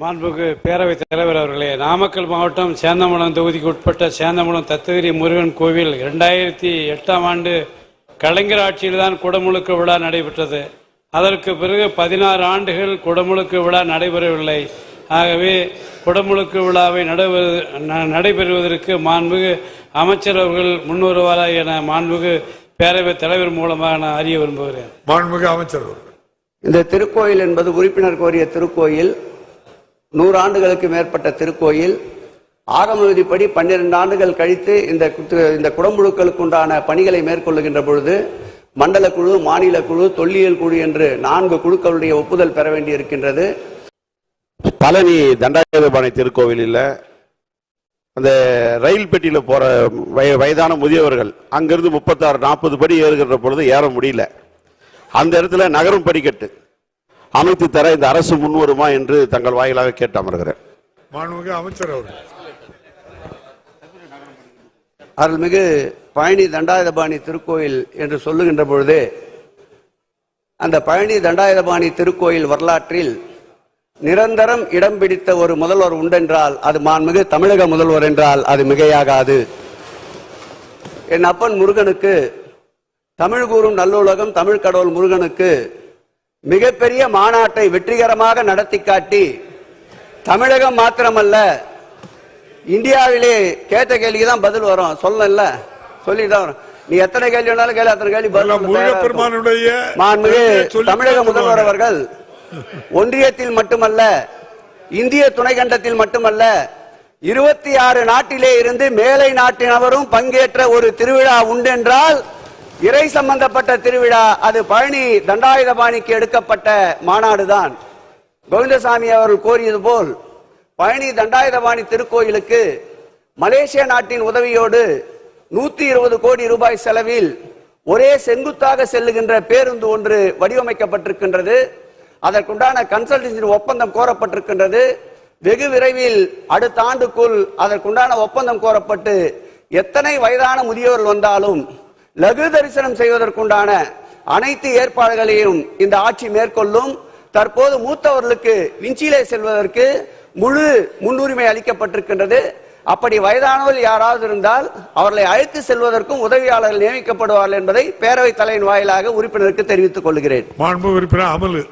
மாண்புக்கு பேரவைத் தலைவர் அவர்களே நாமக்கல் மாவட்டம் சேந்தமலம் தொகுதிக்கு உட்பட்ட சேந்தமலம் தத்தகிரி முருகன் கோவில் இரண்டாயிரத்தி எட்டாம் ஆண்டு கலைஞர் ஆட்சியில்தான் குடமுழுக்கு விழா நடைபெற்றது. அதற்கு பிறகு பதினாறு ஆண்டுகள் குடமுழுக்கு விழா நடைபெறவில்லை. ஆகவே குடமுழுக்கு விழாவை நடைபெறு- ந- நடைபெறுவதற்கு மாண்புகு அமைச்சர் அவர்கள் முன்வருவாரா என மாண்புகு பேரவைத் தலைவர் மூலமாக நான் அறிய விரும்புகிறேன். மாண்புமிகு அமைச்சர் அவர்கள். இந்த திருக்கோயில் என்பது உறுப்பினர் கோரிய திருக்கோயில். நூறு ஆண்டுகளுக்கு மேற்பட்ட திருக்கோயில். ஆகம விதிப்படி பன்னிரண்டு ஆண்டுகள் கழித்து இந்த குத்து- இந்த குடமுழுக்களுக்கு உண்டான பணிகளை மேற்கொள்ளுகின்ற பொழுது மண்டல குழு மாநில குழு தொல்லியல் குழு என்று நான்கு குழுக்களுடைய ஒப்புதல் பெற வேண்டியிருக்கின்றது. பழனி தண்டாயுதபாணி திருக்கோவிலில் அந்த ரயில் பெட்டியில் போற வய- வயதான முதியவர்கள் அங்கிருந்து முப்பத்தாறு நாற்பது படி ஏறுகின்ற பொழுது ஏற முடியல. அந்த இடத்துல நகரும் படிக்கட்டு. அமைத்து தர இந்த அரசு முன்வருமா என்று தங்கள் வாயிலாக கேட்டு அமர்கிறேன். மாண்புமிகு அமைச்சர் அவர்கள். அருள்மிகு பழனி தண்டாயுதபாணி திருக்கோயில் என்று சொல்லுகின்ற பொழுது அந்த பழனி தண்டாயுதபாணி திருக்கோயில் வரலாற்றில் நிரந்தரம் இடம் பிடித்த ஒரு முதல்வர் உண்டென்றால் அது மாண்புமிகு தமிழக முதல்வர் என்றால் அது மிகையாகாது. என் அப்பன் முருகனுக்கு தமிழ் கூறும் நல்லுலகம் தமிழ் கடவுள் முருகனுக்கு மிகப்பெரிய மாநாட்டை வெற்றிகரமாக நடத்தி காட்டி தமிழகம் மாத்திரமல்ல இந்தியாவிலே கேட்ட கேள்விக்கு தான் பதில் வரும். சொல்லல. சொல்லிட்டு வரும். நீ எத்தனை கேள்வி வேணாலும் கேள்வி அத்தனை கேள்வி பதில் மாண்புமிகு தமிழக முதல்வர். அவர்கள் ஒன்றியத்தில் மட்டுமல்ல இந்திய துணைக்கண்டத்தில் மட்டுமல்ல இருபத்தி ஆறு நாட்டிலே இருந்து மேலை நாட்டினவரும் பங்கேற்ற ஒரு திருவிழா உண்டென்றால் இறை சம்பந்தப்பட்ட திருவிழா அது பழனி தண்டாயுதபாணிக்கு எடுக்கப்பட்ட மாநாடுதான். கோவிந்தசாமி அவர்கள் கோரியது போல் பழனி தண்டாயுதபாணி திருக்கோயிலுக்கு மலேசிய நாட்டின் உதவியோடு நூத்தி இருபது கோடி ரூபாய் செலவில் ஒரே செங்குத்தாக செல்லுகின்ற பேருந்து ஒன்று வடிவமைக்கப்பட்டிருக்கின்றது. அதற்குண்டான கன்சல்டன்சி ஒப்பந்தம் கோரப்பட்டிருக்கின்றது. வெகு விரைவில் அடுத்த ஆண்டுக்குள் அதற்குண்டான ஒப்பந்தம் கோரப்பட்டு எத்தனை வயதான முதியோர்கள் வந்தாலும் லகு தரிசனம் செய்வதற்குண்டான அனைத்து ஏற்பாடுகளையும் இந்த ஆட்சி மேற்கொள்ளும். தற்போது மூத்தவர்களுக்கு விஞ்சிலே செல்வதற்கு முழு முன்னுரிமை அளிக்கப்பட்டிருக்கின்றது. அப்படி வயதானவர்கள் யாராவது இருந்தால் அவர்களை அழைத்து செல்வதற்கும் உதவியாளர்கள் நியமிக்கப்படுவார்கள் என்பதை பேரவைத் தலையின் வாயிலாக உறுப்பினருக்கு தெரிவித்துக் கொள்கிறேன். அமலு.